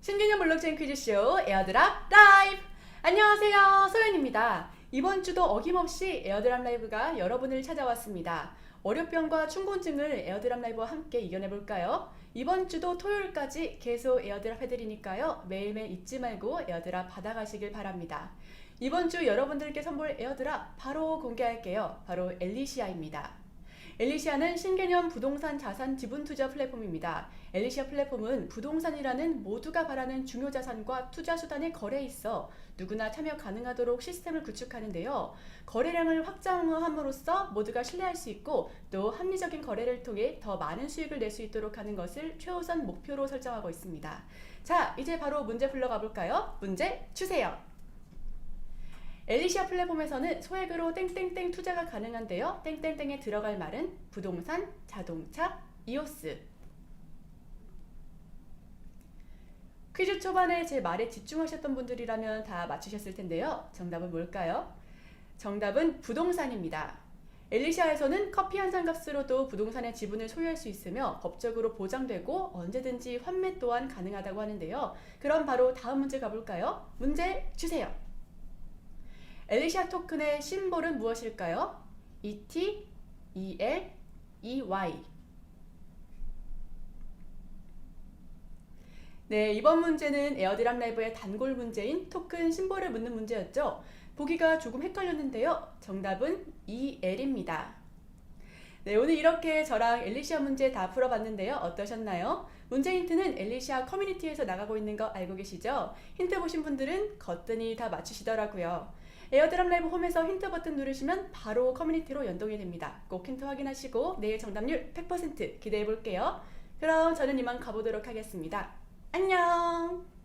신개념 블록체인 퀴즈쇼 에어드랍 라이브! 안녕하세요. 소연입니다. 이번 주도 어김없이 에어드랍 라이브가 여러분을 찾아왔습니다. 월요병과 충곤증을 에어드랍 라이브와 함께 이겨내볼까요? 이번 주도 토요일까지 계속 에어드랍 해드리니까요. 매일매일 잊지 말고 에어드랍 받아가시길 바랍니다. 이번 주 여러분들께 선물 에어드랍 바로 공개할게요. 바로 엘리시아입니다. 엘리시아는 신개념 부동산 자산 지분 투자 플랫폼입니다. 엘리시아 플랫폼은 부동산이라는 모두가 바라는 중요 자산과 투자 수단의 거래에 있어 누구나 참여 가능하도록 시스템을 구축하는데요. 거래량을 확장함으로써 모두가 신뢰할 수 있고 또 합리적인 거래를 통해 더 많은 수익을 낼 수 있도록 하는 것을 최우선 목표로 설정하고 있습니다. 자, 이제 바로 문제 풀러 가 볼까요? 문제 주세요. 엘리시아 플랫폼에서는 소액으로 땡땡땡 투자가 가능한데요. 땡땡땡에 들어갈 말은 부동산, 자동차, 이오스. 퀴즈 초반에 제 말에 집중하셨던 분들이라면 다 맞추셨을 텐데요. 정답은 뭘까요? 정답은 부동산입니다. 엘리시아에서는 커피 한 잔 값으로도 부동산의 지분을 소유할 수 있으며 법적으로 보장되고 언제든지 환매 또한 가능하다고 하는데요. 그럼 바로 다음 문제 가볼까요? 문제 주세요. 엘리시아 토큰의 심볼은 무엇일까요? ET, EL, EY. 네, 이번 문제는 에어드랍 라이브의 단골 문제인 토큰 심볼을 묻는 문제였죠. 보기가 조금 헷갈렸는데요. 정답은 EL입니다. 네, 오늘 이렇게 저랑 엘리시아 문제 다 풀어봤는데요. 어떠셨나요? 문제 힌트는 엘리시아 커뮤니티에서 나가고 있는 거 알고 계시죠? 힌트 보신 분들은 거뜬히 다 맞추시더라고요. 에어드랍 라이브 홈에서 힌트 버튼 누르시면 바로 커뮤니티로 연동이 됩니다. 꼭 힌트 확인하시고 내일 정답률 100% 기대해 볼게요. 그럼 저는 이만 가보도록 하겠습니다. 안녕!